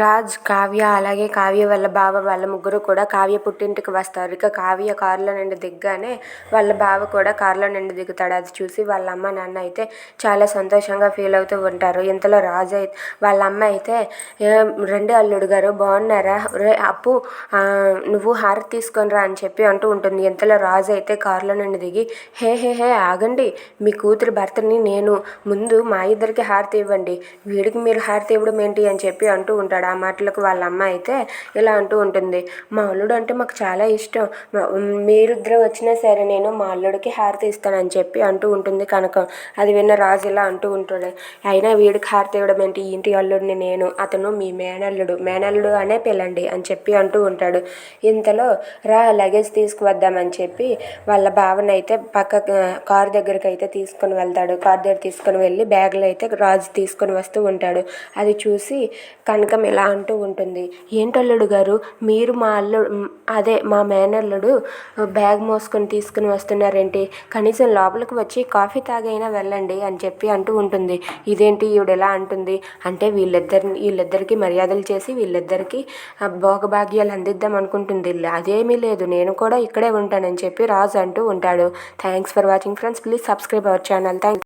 రాజ్ కావ్య అలాగే కావ్య వాళ్ళ బావ వాళ్ళ ముగ్గురు కూడా కావ్య పుట్టింటికి వస్తారు. ఇక కావ్య కారులో నుండి దిగ్గానే వాళ్ళ బావ కూడా కారులో నుండి దిగుతాడు. అది చూసి వాళ్ళ అమ్మ నాన్న అయితే చాలా సంతోషంగా ఫీల్ అవుతూ ఉంటారు. ఇంతలో రాజు అయితే వాళ్ళ అమ్మ అయితే రెండు అల్లుడు గారు బాగున్నారా? రే అప్పు నువ్వు హారతి తీసుకొని రా అని చెప్పి అంటూ ఉంటుంది. ఇంతలో రాజు అయితే కారులో నుండి దిగి హే హే హే ఆగండి. మీ కూతురు భర్తని నేను ముందు మా ఇద్దరికి హారతి ఇవ్వండి. వీడికి మీరు హారతి ఇవ్వడం ఏంటి? అని చెప్పి అంటూ ఉంటాడు. ఆ మాటలకు వాళ్ళ అమ్మ అయితే ఇలా అంటూ ఉంటుంది. మా అల్లుడు అంటే మాకు చాలా ఇష్టం. మీరిద్దరు వచ్చినా సరే నేను మా అల్లుడికి హారతి ఇస్తానని చెప్పి అంటూ ఉంటుంది కనుక. అది విన్న రాజు ఇలా అంటూ ఉంటాడు. అయినా వీడికి హారతి ఇవ్వడం ఏంటి? ఇంటి అల్లుడిని నేను అతను మీ మేనల్లుడు. మేనల్లుడు అనే పిల్లండి అని చెప్పి అంటూ ఉంటాడు. ఇంతలో రా లగేజ్ తీసుకువద్దామని చెప్పి వాళ్ళ భావన అయితే పక్క కార్ దగ్గరికి అయితే తీసుకొని వెళ్తాడు. కార్ దగ్గర తీసుకొని వెళ్ళి బ్యాగ్లో అయితే రాజు తీసుకొని వస్తూ ఉంటాడు. అది చూసి కనకం ఇలా అంటూ ఉంటుంది. ఏంటల్లుడు గారు మీరు మా అల్లుడు అదే మా మేనల్లుడు బ్యాగ్ మోసుకొని తీసుకుని వస్తున్నారేంటి? కనీసం లోపలికి వచ్చి కాఫీ తాగైనా వెళ్ళండి అని చెప్పి అంటూ ఉంటుంది. ఇదేంటి ఈవిడ ఎలా అంటుంది? అంటే వీళ్ళిద్దరిని వీళ్ళిద్దరికీ మర్యాదలు చేసి వీళ్ళిద్దరికీ భోగభాగ్యాలు అందిద్దాం అనుకుంటుంది. అదేమీ లేదు నేను కూడా ఇక్కడే ఉంటానని చెప్పి రాజు అంటూ ఉంటాడు. Thanks for watching friends. Please subscribe our channel. Thank